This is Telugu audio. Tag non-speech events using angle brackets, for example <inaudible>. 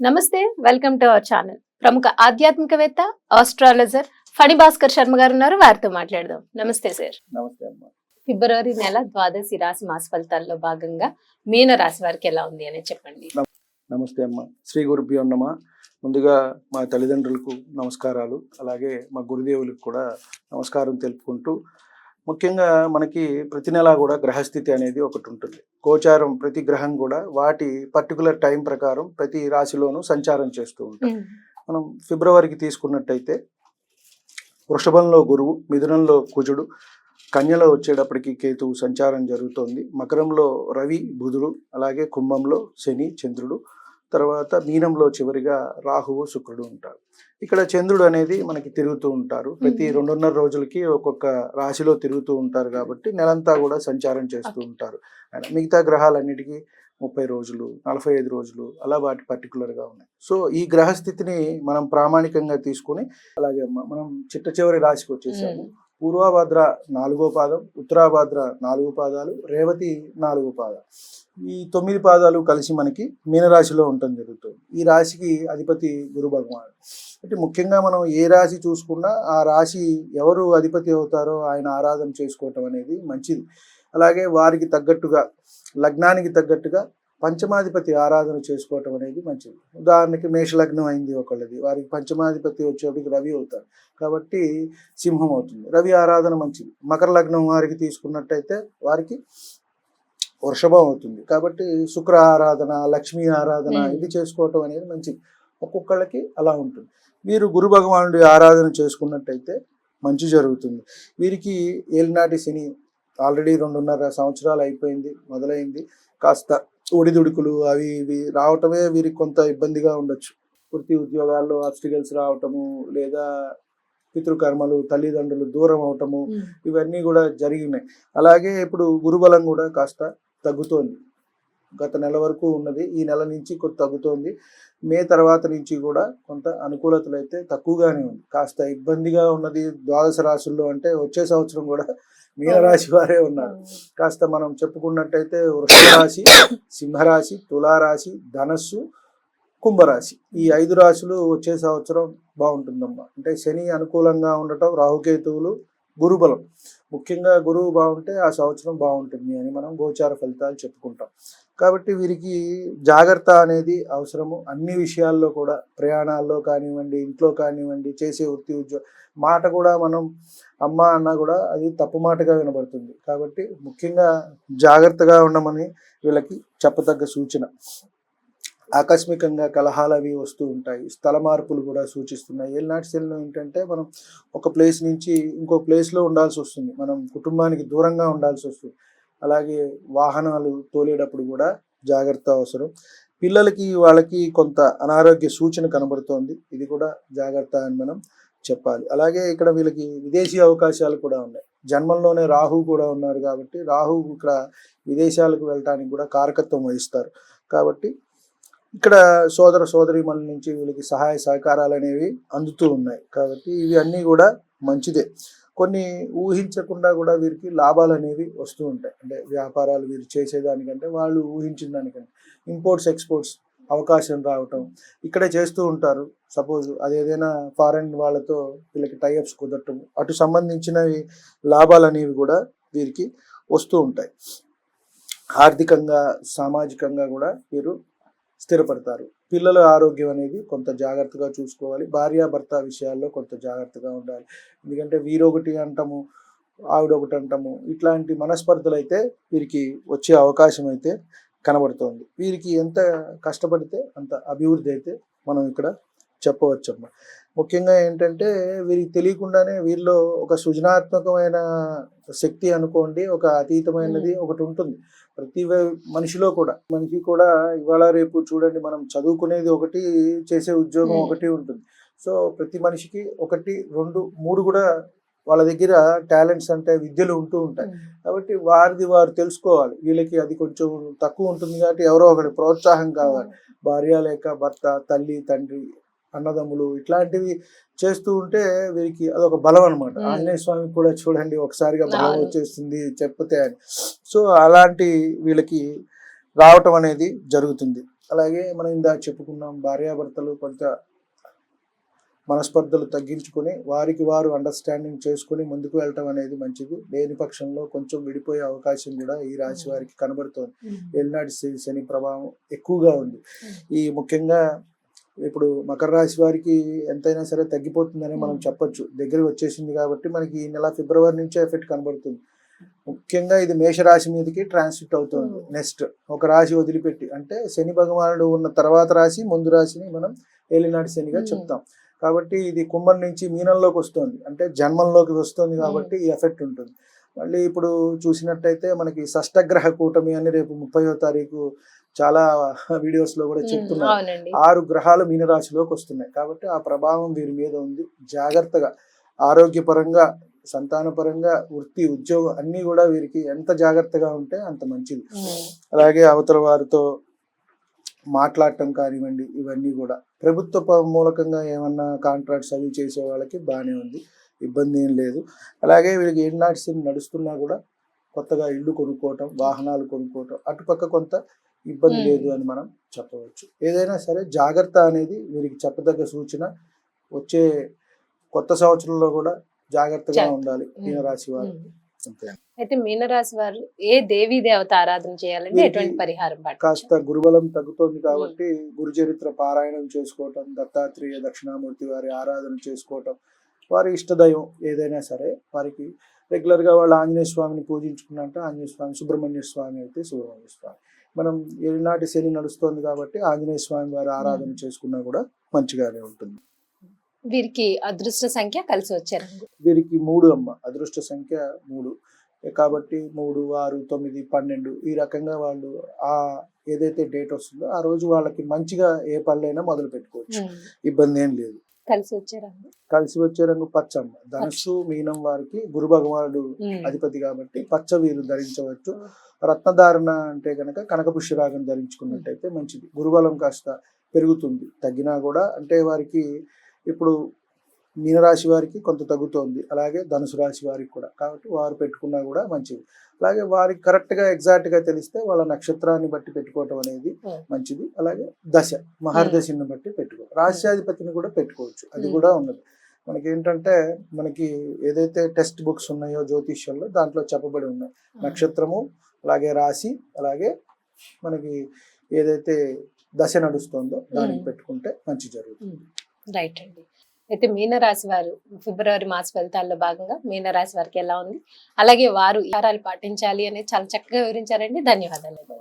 నమస్తే వెల్కమ్ టు అవర్ ఛానల్. ప్రముఖ ఆధ్యాత్మికవేత్త ఆస్ట్రాలజర్ ఫణి భాస్కర్ శర్మ గారు ఉన్నారు. వారితో మాట్లాడదాం. నమస్తే సార్. నమస్తే అమ్మా. ఫిబ్రవరి నెల ద్వాదశి రాశి మాస ఫలితాల్లో భాగంగా మీన రాశి వారికి ఎలా ఉంది అని చెప్పండి. నమస్తే అమ్మ. శ్రీ గురుభ్యో నమ. ముందుగా మా తల్లిదండ్రులకు నమస్కారాలు. అలాగే మా గురుదేవులకు కూడా నమస్కారం తెలుపుకుంటూ ముఖ్యంగా మనకి ప్రతి నెల కూడా గ్రహస్థితి అనేది ఒకటి ఉంటుంది. గోచారం ప్రతి గ్రహం కూడా వాటి పర్టికులర్ టైం ప్రకారం ప్రతి రాశిలోనూ సంచారం చేస్తూ ఉంటాం. మనం ఫిబ్రవరికి తీసుకున్నట్టయితే వృషభంలో గురువు మిథునంలో కుజుడు కన్యలో వచ్చేటప్పటికి కేతువు సంచారం జరుగుతోంది. మకరంలో రవి బుధుడు అలాగే కుంభంలో శని చంద్రుడు తర్వాత మీనంలో చివరిగా రాహువు శుక్రుడు ఉంటారు. ఇక్కడ చంద్రుడు అనేది మనకి తిరుగుతూ ఉంటారు. ప్రతి. రెండున్నర రోజులకి ఒక్కొక్క రాశిలో తిరుగుతూ ఉంటారు కాబట్టి నెలంతా కూడా సంచారం చేస్తూ ఉంటారు. మిగతా గ్రహాలన్నిటికీ ముప్పై రోజులు నలభై ఐదు రోజులు అలా వాటి పర్టికులర్గా ఉన్నాయి. సో ఈ గ్రహస్థితిని మనం ప్రామాణికంగా తీసుకుని అలాగే మనం చిట్ట చివరి రాశికి వచ్చేసాము. పూర్వభద్ర నాలుగో పాదం ఉత్తరాభద్ర నాలుగు పాదాలు రేవతి నాలుగు పాదాలు. ఈ తొమ్మిది పాదాలు కలిసి మనకి మీనరాశిలో ఉండటం జరుగుతుంది. ఈ రాశికి అధిపతి గురు భగవానుడు. అంటే ముఖ్యంగా మనం ఏ రాశి చూసుకున్నా ఆ రాశి ఎవరు అధిపతి అవుతారో ఆయన ఆరాధన చేసుకోవటం అనేది మంచిది. అలాగే వారికి తగ్గట్టుగా లగ్నానికి తగ్గట్టుగా పంచమాధిపతి ఆరాధన చేసుకోవటం అనేది మంచిది. ఉదాహరణకి మేషలగ్నం అయింది ఒకళ్ళది వారికి పంచమాధిపతి వచ్చేటికి రవి అవుతారు. కాబట్టి సింహం అవుతుంది. రవి ఆరాధన మంచిది. మకర లగ్నం వారికి తీసుకున్నట్టయితే వారికి వృషభం అవుతుంది. కాబట్టి శుక్ర ఆరాధన లక్ష్మీ ఆరాధన. ఇది చేసుకోవటం అనేది మంచిది. ఒక్కొక్కళ్ళకి అలా ఉంటుంది. వీరు గురు భగవానుడి ఆరాధన చేసుకున్నట్టయితే మంచి జరుగుతుంది. వీరికి ఏలినాటి శని ఆల్రెడీ రెండున్నర సంవత్సరాలు అయిపోయింది మొదలైంది. కాస్త ఒడిదుడుకులు అవి ఇవి రావటమే వీరికి కొంత ఇబ్బందిగా ఉండొచ్చు. వృత్తి ఉద్యోగాల్లో అబ్స్టికల్స్ రావటము లేదా పితృకర్మలు తల్లిదండ్రులు దూరం అవటము ఇవన్నీ కూడా జరిగినాయి. అలాగే ఇప్పుడు గురుబలం కూడా కాస్త తగ్గుతోంది. గత నెల వరకు ఉన్నది. ఈ నెల నుంచి కొంత తగ్గుతోంది. మే తర్వాత నుంచి కూడా కొంత అనుకూలతలు అయితే తక్కువగానే ఉంది. కాస్త ఇబ్బందిగా ఉన్నది ద్వాదశ రాశుల్లో అంటే వచ్చే సంవత్సరం కూడా మీనరాశి వారే ఉన్నారు. కాస్త మనం చెప్పుకున్నట్టయితే వృషభ రాశి సింహరాశి తులారాశి ధనస్సు కుంభరాశి. ఈ ఐదు రాశులు వచ్చే సంవత్సరం బాగుంటుందమ్మా. అంటే శని అనుకూలంగా ఉండటం రాహుకేతువులు గురుబలం. ముఖ్యంగా గురువు బాగుంటే ఆ సంవత్సరం బాగుంటుంది అని మనం గోచార ఫలితాలు చెప్పుకుంటాం. కాబట్టి వీరికి జాగ్రత్త అనేది అవసరము. అన్ని విషయాల్లో కూడా ప్రయాణాల్లో కానివ్వండి ఇంట్లో కానివ్వండి చేసే వృత్తి ఉద్యోగం మాట కూడా మనం అమ్మ అన్న కూడా అది తప్పు మాటగా వినబడుతుంది. కాబట్టి ముఖ్యంగా జాగ్రత్తగా ఉండమని వీళ్ళకి చెప్పతగ్గ సూచన. ఆకస్మికంగా కలహాలు అవి వస్తూ ఉంటాయి. స్థల మార్పులు కూడా సూచిస్తున్నాయి. ఏళ్ళనాటి శైలిలో ఏంటంటే మనం ఒక ప్లేస్ నుంచి ఇంకో ప్లేస్లో ఉండాల్సి వస్తుంది. మనం కుటుంబానికి దూరంగా ఉండాల్సి వస్తుంది. అలాగే వాహనాలు తోలేటప్పుడు కూడా జాగ్రత్త అవసరం. పిల్లలకి వాళ్ళకి కొంత అనారోగ్య సూచన కనబడుతోంది. ఇది కూడా జాగ్రత్త అని మనం చెప్పాలి. అలాగే ఇక్కడ వీళ్ళకి విదేశీ అవకాశాలు కూడా ఉన్నాయి. జన్మంలోనే రాహు కూడా ఉన్నారు కాబట్టి రాహు ఇక్కడ విదేశాలకు వెళ్ళటానికి కూడా కారకత్వం వహిస్తారు. కాబట్టి ఇక్కడ సోదర సోదరిమల నుంచి వీళ్ళకి సహాయ సహకారాలు అనేవి అందుతూ ఉన్నాయి. కాబట్టి ఇవి అన్నీ కూడా మంచిదే. కొన్ని ఊహించకుండా కూడా వీరికి లాభాలు అనేవి వస్తూ ఉంటాయి. అంటే వ్యాపారాలు వీరు చేసేదానికంటే వాళ్ళు ఊహించిన దానికంటే. ఇంపోర్ట్స్ ఎక్స్పోర్ట్స్ అవకాశం రావటం ఇక్కడే చేస్తూ ఉంటారు. సపోజ్ అదేదైనా ఫారెన్ వాళ్ళతో వీళ్ళకి టైఅప్స్ కుదరటం అటు సంబంధించినవి లాభాలు అనేవి కూడా వీరికి వస్తూ ఉంటాయి. ఆర్థికంగా సామాజికంగా కూడా వీరు స్థిరపడతారు. పిల్లల ఆరోగ్యం అనేది కొంత జాగ్రత్తగా చూసుకోవాలి. భార్యాభర్త విషయాల్లో కొంత జాగ్రత్తగా ఉండాలి. ఎందుకంటే వీరొకటి అంటాము ఆవిడొకటి అంటాము. ఇట్లాంటి మనస్పర్ధలు అయితే వీరికి వచ్చే అవకాశం అయితే కనబడుతోంది. వీరికి ఎంత కష్టపడితే అంత అభివృద్ధి అయితే మనం ఇక్కడ చెప్పవచ్చమ్మా. ముఖ్యంగా ఏంటంటే వీరికి తెలియకుండానే వీరిలో ఒక సృజనాత్మకమైన శక్తి అనుకోండి ఒక అతీతమైనది ఒకటి ఉంటుంది. ప్రతి మనిషిలో కూడా మనిషి కూడా ఇవాళ రేపు చూడండి మనం చదువుకునేది ఒకటి చేసే ఉద్యోగం. ఒకటి ఉంటుంది. సో ప్రతి మనిషికి ఒకటి రెండు మూడు కూడా వాళ్ళ దగ్గర టాలెంట్స్ అంటే విద్యలు ఉంటూ ఉంటాయి. కాబట్టి వారిది వారు తెలుసుకోవాలి. వీళ్ళకి అది కొంచెం తక్కువ ఉంటుంది కాబట్టి ఎవరో ఒకటి ప్రోత్సాహం కావాలి. భార్య లేక భర్త తల్లి తండ్రి అన్నదమ్ములు ఇట్లాంటివి చేస్తూ ఉంటే వీరికి అదొక బలం అనమాట. ఆంజనేయ స్వామికి కూడా చూడండి ఒకసారిగా బలం. వచ్చేస్తుంది చెప్తే అని. సో అలాంటి వీళ్ళకి రావటం అనేది జరుగుతుంది. అలాగే మనం ఇందాక చెప్పుకున్నాం భార్యాభర్తలు కొంత మనస్పర్ధలు తగ్గించుకొని వారికి వారు అండర్స్టాండింగ్ చేసుకొని ముందుకు వెళ్ళటం అనేది మంచిది. లేని పక్షంలో కొంచెం విడిపోయే అవకాశం కూడా ఈ రాశి వారికి కనబడుతోంది. ఏలినాటి శని- శని ప్రభావం ఎక్కువగా ఉంది. ఈ ముఖ్యంగా ఇప్పుడు మకర రాశి వారికి ఎంతైనా సరే తగ్గిపోతుందని మనం Mm. చెప్పొచ్చు దగ్గర వచ్చేసింది కాబట్టి మనకి ఈ నెల ఫిబ్రవరి నుంచే ఎఫెక్ట్ కనబడుతుంది ముఖ్యంగా ఇది మేషరాశి మీదకి ట్రాన్సిట్ అవుతుంది Mm. నెక్స్ట్ ఒక రాశి వదిలిపెట్టి అంటే శని భగవానుడు ఉన్న తర్వాత రాశి ముందు రాశిని మనం ఏలినాటి శనిగా Mm. చెప్తాం కాబట్టి ఇది కుంభం నుంచి మీనంలోకి వస్తుంది అంటే జన్మంలోకి వస్తుంది కాబట్టి ఈ ఎఫెక్ట్ ఉంటుంది మళ్ళీ ఇప్పుడు చూసినట్టయితే మనకి షష్టగ్రహ కూటమి అని రేపు ముప్పయో తారీఖు చాలా <laughs> వీడియోస్లో కూడా చెప్తున్నారు. ఆరు గ్రహాలు మీనరాశిలోకి వస్తున్నాయి. కాబట్టి ఆ ప్రభావం వీరి మీద ఉంది. జాగ్రత్తగా ఆరోగ్యపరంగా సంతానపరంగా వృత్తి ఉద్యోగం అన్నీ కూడా వీరికి ఎంత జాగ్రత్తగా ఉంటే అంత మంచిది. అలాగే అవతల వారితో మాట్లాడటం కానివ్వండి ఇవన్నీ కూడా. ప్రభుత్వ మూలకంగా ఏమన్నా కాంట్రాక్ట్స్ అవి చేసే వాళ్ళకి బాగానే ఉంది. ఇబ్బంది ఏం లేదు. అలాగే వీళ్ళకి ఏనాటి నడుస్తున్నా కూడా కొత్తగా ఇల్లు కొనుక్కోవటం వాహనాలు కొనుక్కోవటం అటుపక్క కొంత ఇబ్బంది. లేదు అని మనం చెప్పవచ్చు. ఏదైనా సరే జాగ్రత్త అనేది వీరికి చెప్పదగ్గ సూచన. వచ్చే కొత్త సంవత్సరంలో కూడా జాగ్రత్తగా జాగ్రత్త. ఉండాలి. మీనరాశి వారు. అయితే మీనరాశి వారు ఏ దేవీ దేవత ఆరాధన చేయాలంటే ఎటువంటి పరిహారం కాస్త గురుబలం తగ్గుతోంది కాబట్టి గురు చరిత్ర పారాయణం చేసుకోవటం దత్తాత్రేయ దక్షిణామూర్తి వారి ఆరాధన చేసుకోవటం వారి ఇష్టదైవం ఏదైనా సరే వారికి రెగ్యులర్గా వాళ్ళు ఆంజనేయ స్వామిని పూజించుకున్నంటే ఆంజనేయ స్వామి సుబ్రహ్మణ్య స్వామి అయితే సుబ్రహ్మణ్య స్వామి. మనం ఏనాటి శని నడుస్తోంది కాబట్టి ఆంజనేయ స్వామి వారి ఆరాధన చేసుకున్నా కూడా మంచిగానే ఉంటుంది. వీరికి అదృష్ట సంఖ్య కలిసి వచ్చే రంగు వీరికి మూడు అమ్మ అదృష్ట సంఖ్య మూడు. కాబట్టి మూడు ఆరు తొమ్మిది పన్నెండు ఈ రకంగా వాళ్ళు ఆ ఏదైతే డేట్ వస్తుందో ఆ రోజు వాళ్ళకి మంచిగా ఏ పనులైనా మొదలు పెట్టుకోవచ్చు. ఇబ్బంది ఏం లేదు. కలిసి వచ్చే రంగు? కలిసి వచ్చే రంగు పచ్చమ్మ. ధనుస్సు మీనం వారికి గురు భగవానుడు అధిపతి కాబట్టి పచ్చ వీరు ధరించవచ్చు. రత్నధారణ అంటే కనుక కనక పుష్యరాగం ధరించుకున్నట్టయితే మంచిది. గురుబలం కాస్త పెరుగుతుంది. తగ్గినా కూడా అంటే వారికి ఇప్పుడు మీనరాశి వారికి కొంత తగ్గుతోంది. అలాగే ధనుసు రాశి వారికి కూడా. కాబట్టి వారు పెట్టుకున్నా కూడా మంచిది. అలాగే వారికి కరెక్ట్గా ఎగ్జాక్ట్గా తెలిస్తే వాళ్ళ నక్షత్రాన్ని బట్టి పెట్టుకోవటం అనేది. మంచిది. అలాగే దశ మహర్దశని బట్టి పెట్టుకో రాశ్యాధిపతిని కూడా పెట్టుకోవచ్చు. అది కూడా ఉన్నది. మనకి ఏంటంటే మనకి ఏదైతే టెక్స్ట్ బుక్స్ ఉన్నాయో జ్యోతిష్యంలో దాంట్లో చెప్పబడి ఉన్నాయి. నక్షత్రము అలాగే రాశి అలాగే మనకి ఏదైతే దశ నడుస్తుందో దానికి. పెట్టుకుంటే మంచి జరుగుతుంది. రైట్ అండి. అయితే మీనరాశి వారు ఫిబ్రవరి మాస ఫలితాల్లో భాగంగా మీనరాశి వారికి ఎలా ఉంది? అలాగే వారు ఈ పాటించాలి అనేది చాలా చక్కగా వివరించారండి. ధన్యవాదాలు.